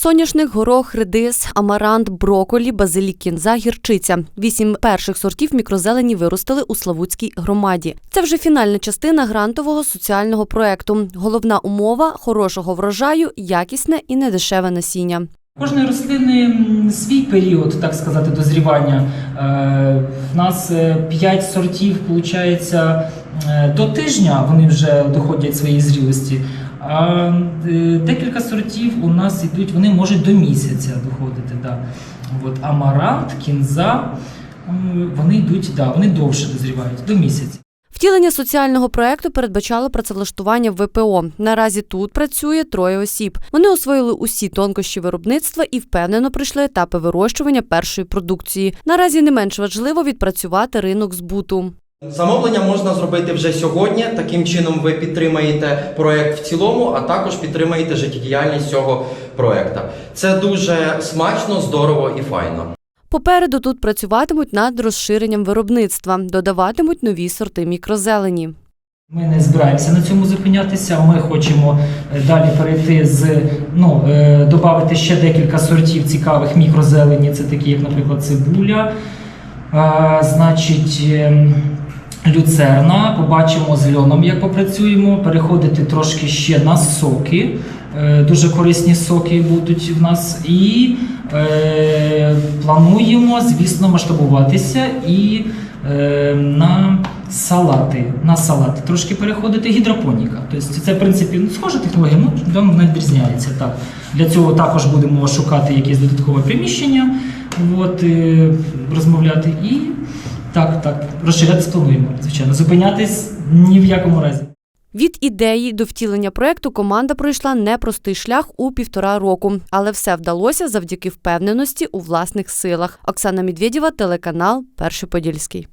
Соняшник, горох, редис, амарант, броколі, базилік, кінза, гірчиця. Вісім перших сортів мікрозелені виростили у Славутській громаді. Це вже фінальна частина грантового соціального проекту. Головна умова хорошого врожаю, якісне і недешеве насіння. Кожної рослини свій період, так сказати, дозрівання. Е, В нас 5 сортів, виходить, до тижня вони вже доходять своєї зрілості. А е, декілька сортів у нас йдуть, вони можуть до місяця доходити. Да. От амарант, кінза, вони йдуть, да, вони довше дозрівають, до місяця. Втілення соціального проекту передбачало працевлаштування в ВПО. Наразі тут працює троє осіб. Вони освоїли усі тонкощі виробництва і впевнено пройшли етапи вирощування першої продукції. Наразі не менш важливо відпрацювати ринок збуту. Замовлення можна зробити вже сьогодні. Таким чином ви підтримаєте проект в цілому, а також підтримаєте життєдіяльність цього проекту. Це дуже смачно, здорово і файно. Попереду тут працюватимуть над розширенням виробництва, додаватимуть нові сорти мікрозелені. Ми не збираємося на цьому зупинятися. Ми хочемо е, далі перейти з ну е, додати ще декілька сортів цікавих мікрозелені. Це такі, як, наприклад, цибуля, е, значить. Люцерна, побачимо з льоном, як попрацюємо. Переходити трошки ще на соки. Е, Дуже корисні соки будуть в нас. І е, плануємо, звісно, масштабуватися і е, на салати. На салати трошки переходити гідропоніка. Тобто це, в принципі, ну, схожа технологія, ну не відрізняється. Так. Для цього також будемо шукати якесь додаткове приміщення, от, е, розмовляти і так, так, розширятись плануємо, звичайно. Зупинятись ні в якому разі. Від ідеї до втілення проекту команда пройшла непростий шлях у півтора року, але все вдалося завдяки впевненості у власних силах. Оксана Медведєва, телеканал Перший Подільський.